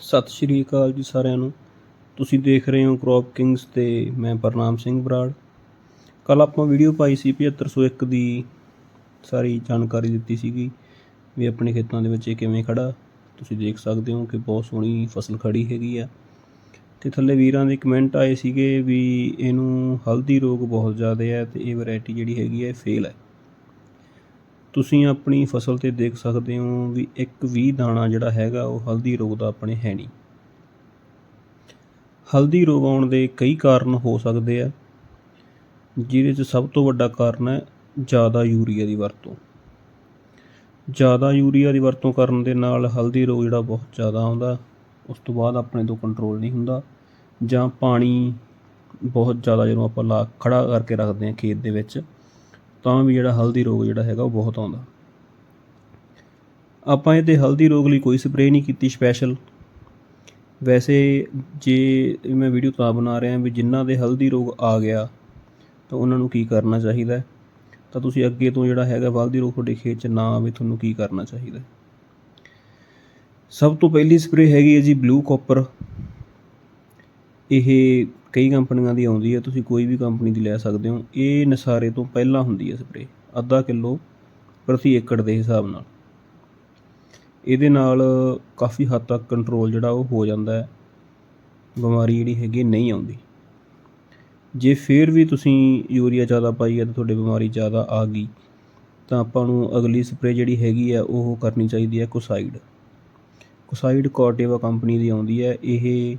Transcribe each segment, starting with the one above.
ਸਤਿ ਸ਼੍ਰੀ ਅਕਾਲ ਜੀ ਸਾਰਿਆਂ ਨੂੰ। ਤੁਸੀਂ ਦੇਖ ਰਹੇ ਹੋ ਕ੍ਰੌਪ ਕਿੰਗਸ ਤੇ ਮੈਂ ਪ੍ਰਨਾਮ ਸਿੰਘ ਬਰਾੜ। ਕੱਲ ਆਪਾਂ ਵੀਡੀਓ ਪਾਈ ਸੀ 7501 ਦੀ ਸਾਰੀ ਜਾਣਕਾਰੀ ਦਿੱਤੀ ਸੀਗੀ ਵੀ ਆਪਣੇ ਖੇਤਾਂ ਦੇ ਵਿੱਚ ਇਹ ਕਿਵੇਂ ਖੜਾ ਤੁਸੀਂ ਦੇਖ ਸਕਦੇ ਹੋ ਕਿ ਬਹੁਤ ਸੋਹਣੀ ਫਸਲ ਖੜੀ ਹੈਗੀ ਆ। ਤੇ ਥੱਲੇ ਵੀਰਾਂ ਦੇ ਕਮੈਂਟ ਆਏ ਸੀਗੇ ਵੀ ਇਹਨੂੰ ਹਲਦੀ ਰੋਗ ਬਹੁਤ ਜ਼ਿਆਦਾ ਹੈ ਤੇ ਇਹ ਵੈਰਾਈਟੀ ਜਿਹੜੀ ਹੈਗੀ ਹੈ ਫੇਲ ਹੈ। ਤੁਸੀਂ ਆਪਣੀ ਫਸਲ ਤੇ ਦੇਖ ਸਕਦੇ ਹੋ ਵੀ ਇੱਕ ਵੀ ਦਾਣਾ ਜਿਹੜਾ ਹੈਗਾ ਉਹ ਹਲਦੀ ਰੋਗ ਦਾ ਆਪਣੇ ਹੈ ਨਹੀਂ। ਹਲਦੀ ਰੋਗ ਆਉਣ ਦੇ ਕਈ ਕਾਰਨ ਹੋ ਸਕਦੇ ਆ, ਜਿਹਦੇ 'ਚ ਸਭ ਤੋਂ ਵੱਡਾ ਕਾਰਨ ਹੈ ਜ਼ਿਆਦਾ ਯੂਰੀਆ ਦੀ ਵਰਤੋਂ। ਜ਼ਿਆਦਾ ਯੂਰੀਆ ਦੀ ਵਰਤੋਂ ਕਰਨ ਦੇ ਨਾਲ ਹਲਦੀ ਰੋਗ ਜਿਹੜਾ ਬਹੁਤ ਜ਼ਿਆਦਾ ਆਉਂਦਾ, ਉਸ ਤੋਂ ਬਾਅਦ ਆਪਣੇ ਤੋਂ ਕੰਟਰੋਲ ਨਹੀਂ ਹੁੰਦਾ, ਜਾਂ ਪਾਣੀ ਬਹੁਤ ਜ਼ਿਆਦਾ ਜਦੋਂ ਆਪਾਂ ਲਾ ਖੜਾ ਕਰਕੇ ਰੱਖਦੇ ਹਾਂ ਖੇਤ ਦੇ ਵਿੱਚ ਤਾਂ ਵੀ ਜਿਹੜਾ ਹਲਦੀ ਰੋਗ ਜਿਹੜਾ ਹੈਗਾ ਉਹ ਬਹੁਤ ਆਉਂਦਾ। ਆਪਾਂ ਇਹ 'ਤੇ ਹਲਦੀ ਰੋਗ ਲਈ ਕੋਈ ਸਪਰੇਅ ਨਹੀਂ ਕੀਤੀ ਸਪੈਸ਼ਲ ਵੈਸੇ ਜੇ ਮੈਂ ਵੀਡੀਓ ਤਾਂ ਬਣਾ ਰਿਹਾ ਵੀ ਜਿਨ੍ਹਾਂ ਦੇ ਹਲਦੀ ਰੋਗ ਆ ਗਿਆ, ਤਾਂ ਉਹਨਾਂ ਨੂੰ ਕੀ ਕਰਨਾ ਚਾਹੀਦਾ ਤਾਂ ਤੁਸੀਂ ਅੱਗੇ ਤੋਂ ਜਿਹੜਾ ਹੈਗਾ ਹਲਦੀ ਰੋਗ ਤੁਹਾਡੇ ਖੇਤ 'ਚ ਨਾ ਆਵੇ, ਤੁਹਾਨੂੰ ਕੀ ਕਰਨਾ ਚਾਹੀਦਾ ਸਭ ਤੋਂ ਪਹਿਲੀ ਸਪਰੇਅ ਹੈਗੀ ਹੈ ਜੀ ਬਲੂ ਕਾਪਰ ਇਹ ਕਈ ਕੰਪਨੀਆਂ ਦੀ ਆਉਂਦੀ ਹੈ, ਤੁਸੀਂ ਕੋਈ ਵੀ ਕੰਪਨੀ ਦੀ ਲੈ ਸਕਦੇ ਹੋ। ਇਹ ਨਸਾਰੇ ਤੋਂ ਪਹਿਲਾਂ ਹੁੰਦੀ ਹੈ ਸਪਰੇਅ, ਅੱਧਾ ਕਿਲੋ ਪ੍ਰਤੀ ਏਕੜ ਦੇ ਹਿਸਾਬ ਨਾਲ। ਇਹਦੇ ਨਾਲ ਕਾਫੀ ਹੱਦ ਤੱਕ ਕੰਟਰੋਲ ਜਿਹੜਾ ਉਹ ਹੋ ਜਾਂਦਾ ਹੈ। ਬਿਮਾਰੀ ਜਿਹੜੀ ਹੈਗੀ ਨਹੀਂ ਆਉਂਦੀ। ਜੇ ਫਿਰ ਵੀ ਤੁਸੀਂ ਯੂਰੀਆ ਜ਼ਿਆਦਾ ਪਾਈ ਹੈ ਤਾਂ ਤੁਹਾਡੇ ਬਿਮਾਰੀ ਜ਼ਿਆਦਾ ਆ ਗਈ, ਤਾਂ ਆਪਾਂ ਨੂੰ ਅਗਲੀ ਸਪਰੇਅ ਜਿਹੜੀ ਹੈਗੀ ਆ ਉਹ ਕਰਨੀ ਚਾਹੀਦੀ ਹੈ ਕੋਸਾਈਡ। ਕੋਸਾਈਡ ਕੋਰਟੇਵਾ ਕੰਪਨੀ ਦੀ ਆਉਂਦੀ ਹੈ। ਇਹ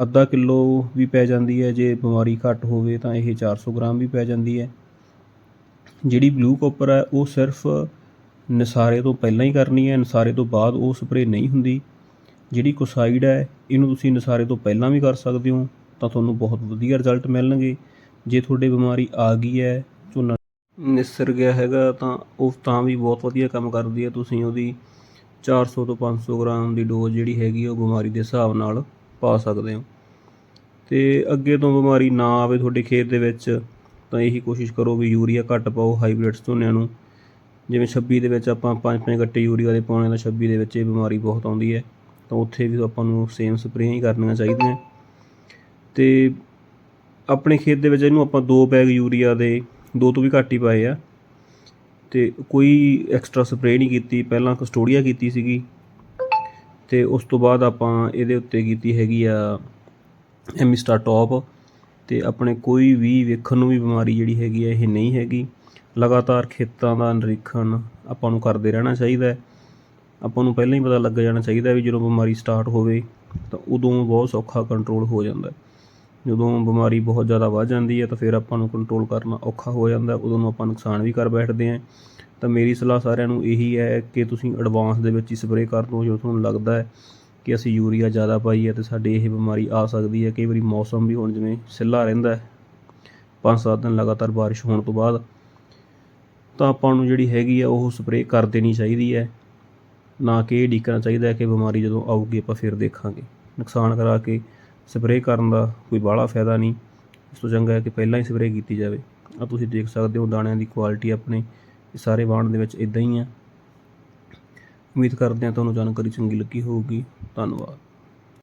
ਅੱਧਾ ਕਿਲੋ ਵੀ ਪੈ ਜਾਂਦੀ ਹੈ, ਜੇ ਬਿਮਾਰੀ ਘੱਟ ਹੋਵੇ ਤਾਂ ਇਹ 400 ਗ੍ਰਾਮ ਵੀ ਪੈ ਜਾਂਦੀ ਹੈ। ਜਿਹੜੀ ਬਲੂ ਕਾਪਰ ਹੈ, ਉਹ ਸਿਰਫ ਨਸਾਰੇ ਤੋਂ ਪਹਿਲਾਂ ਹੀ ਕਰਨੀ ਹੈ, ਨਸਾਰੇ ਤੋਂ ਬਾਅਦ ਉਹ ਸਪਰੇਅ ਨਹੀਂ ਹੁੰਦੀ। ਜਿਹੜੀ ਕੋਸਾਈਡ ਹੈ, ਇਹਨੂੰ ਤੁਸੀਂ ਨਸਾਰੇ ਤੋਂ ਪਹਿਲਾਂ ਵੀ ਕਰ ਸਕਦੇ ਹੋ, ਤਾਂ ਤੁਹਾਨੂੰ ਬਹੁਤ ਵਧੀਆ ਰਿਜ਼ਲਟ ਮਿਲਣਗੇ। ਜੇ ਤੁਹਾਡੇ ਬਿਮਾਰੀ ਆ ਗਈ ਹੈ, ਝੋਨਾ ਨਿਸਰ ਗਿਆ ਹੈਗਾ, ਤਾਂ ਉਹ ਤਾਂ ਵੀ ਬਹੁਤ ਵਧੀਆ ਕੰਮ ਕਰਦੀ ਹੈ। ਤੁਸੀਂ ਉਹਦੀ 400 ਤੋਂ 500 ਗ੍ਰਾਮ ਦੀ ਡੋਜ਼ ਜਿਹੜੀ ਹੈਗੀ ਉਹ ਬਿਮਾਰੀ ਦੇ ਹਿਸਾਬ ਨਾਲ ਪਾ ਸਕਦੇ ਹੋ। ਤੇ ਅੱਗੇ ਤੋਂ ਬਿਮਾਰੀ ਨਾ ਆਵੇ ਤੁਹਾਡੇ ਖੇਤ ਦੇ ਵਿੱਚ, ਤਾਂ ਇਹੀ ਕੋਸ਼ਿਸ਼ ਕਰੋ ਵੀ ਯੂਰੀਆ ਘੱਟ ਪਾਓ ਹਾਈਬ੍ਰਿਡਸ ਝੋਨਿਆਂ ਨੂੰ। ਜਿਵੇਂ 26 ਦੇ ਵਿੱਚ ਆਪਾਂ ਪੰਜ ਪੰਜ ਗੱਟੇ ਯੂਰੀਆ ਦੇ ਪਾਉਣੇ ਤਾਂ 26 ਦੇ ਵਿੱਚ ਇਹ ਬਿਮਾਰੀ ਬਹੁਤ ਆਉਂਦੀ ਹੈ। ਤਾਂ ਉੱਥੇ ਵੀ ਆਪਾਂ ਨੂੰ ਸੇਮ ਸਪਰੇਆਂ ਹੀ ਕਰਨੀਆਂ ਚਾਹੀਦੀਆਂ। ਤੇ ਆਪਣੇ ਖੇਤ ਦੇ ਵਿੱਚ ਇਹਨੂੰ ਆਪਾਂ ਦੋ ਬੈਗ ਯੂਰੀਆ ਦੇ, ਦੋ ਤੋਂ ਵੀ ਘੱਟ ਹੀ ਪਾਏ ਆ। ਤੇ ਕੋਈ ਐਕਸਟਰਾ ਸਪਰੇਅ ਨਹੀਂ ਕੀਤੀ, ਪਹਿਲਾਂ ਕਸਟੋਡੀਆ ਕੀਤੀ ਸੀਗੀ। ਅਤੇ ਉਸ ਤੋਂ ਬਾਅਦ ਆਪਾਂ ਇਹਦੇ ਉੱਤੇ ਕੀਤੀ ਹੈਗੀ ਆ ਐਮਿਸਟਾ ਟੋਪ ਅਤੇ ਆਪਣੇ ਕੋਈ ਵੀ ਵੇਖਣ ਨੂੰ ਵੀ ਬਿਮਾਰੀ ਜਿਹੜੀ ਹੈਗੀ ਆ, ਇਹ ਨਹੀਂ ਹੈਗੀ। ਲਗਾਤਾਰ ਖੇਤਾਂ ਦਾ ਨਿਰੀਖਣ ਆਪਾਂ ਨੂੰ ਕਰਦੇ ਰਹਿਣਾ ਚਾਹੀਦਾ ਆਪਾਂ ਨੂੰ ਪਹਿਲਾਂ ਹੀ ਪਤਾ ਲੱਗ ਜਾਣਾ ਚਾਹੀਦਾ ਵੀ ਜਦੋਂ ਬਿਮਾਰੀ ਸਟਾਰਟ ਹੋਵੇ ਤਾਂ ਉਦੋਂ ਬਹੁਤ ਸੌਖਾ ਕੰਟਰੋਲ ਹੋ ਜਾਂਦਾ ਜਦੋਂ ਬਿਮਾਰੀ ਬਹੁਤ ਜ਼ਿਆਦਾ ਵੱਧ ਜਾਂਦੀ ਹੈ ਤਾਂ ਫਿਰ ਆਪਾਂ ਨੂੰ ਕੰਟਰੋਲ ਕਰਨਾ ਔਖਾ ਹੋ ਜਾਂਦਾ ਉਦੋਂ ਨੂੰ ਆਪਾਂ ਨੁਕਸਾਨ ਵੀ ਕਰ ਬੈਠਦੇ ਹਾਂ। ਤਾਂ ਮੇਰੀ ਸਲਾਹ ਸਾਰਿਆਂ ਨੂੰ ਇਹੀ ਹੈ ਕਿ ਤੁਸੀਂ ਐਡਵਾਂਸ ਦੇ ਵਿੱਚ ਹੀ ਸਪਰੇਅ ਕਰ ਦਿਓ, ਜੋ ਤੁਹਾਨੂੰ ਲੱਗਦਾ ਹੈ ਕਿ ਅਸੀਂ ਯੂਰੀਆ ਜ਼ਿਆਦਾ ਪਾਈ ਹੈ ਤੇ ਸਾਡੇ ਇਹ ਬਿਮਾਰੀ ਆ ਸਕਦੀ ਹੈ। ਕਈ ਵਾਰੀ ਮੌਸਮ ਵੀ ਹੁਣ ਜਿਵੇਂ ਸਿੱਲਾ ਰਹਿੰਦਾ ਹੈ, ਪੰਜ ਸੱਤ ਦਿਨ ਲਗਾਤਾਰ ਬਾਰਿਸ਼ ਹੋਣ ਤੋਂ ਬਾਅਦ, ਤਾਂ ਆਪਾਂ ਨੂੰ ਜਿਹੜੀ ਹੈਗੀ ਆ ਉਹ ਸਪਰੇਅ ਕਰ ਦੇਣੀ ਚਾਹੀਦੀ ਹੈ। ਨਾ ਕਿ ਇਹ ਡੀਕਣਾ ਚਾਹੀਦਾ ਕਿ ਬਿਮਾਰੀ ਜਦੋਂ ਆਊਗੀ ਆਪਾਂ ਫਿਰ ਦੇਖਾਂਗੇ। ਨੁਕਸਾਨ ਕਰਾ ਕੇ ਸਪਰੇਅ ਕਰਨ ਦਾ ਕੋਈ ਬਾਹਲਾ ਫਾਇਦਾ ਨਹੀਂ। ਇਸ ਤੋਂ ਚੰਗਾ ਹੈ ਕਿ ਪਹਿਲਾਂ ਹੀ ਸਪਰੇਅ ਕੀਤੀ ਜਾਵੇ। ਆ ਤੁਸੀਂ ਦੇਖ ਸਕਦੇ ਹੋ ਦਾਣਿਆਂ ਦੀ ਕੁਆਲਿਟੀ ਆਪਣੇ ਇਹ ਸਾਰੇ ਵਾਹਣ ਦੇ ਵਿੱਚ ਇਦਾਂ ਹੀ ਆ। ਉਮੀਦ ਕਰਦੇ ਹਾਂ ਤੁਹਾਨੂੰ ਜਾਣਕਾਰੀ ਚੰਗੀ ਲੱਗੀ ਹੋਊਗੀ। ਧੰਨਵਾਦ।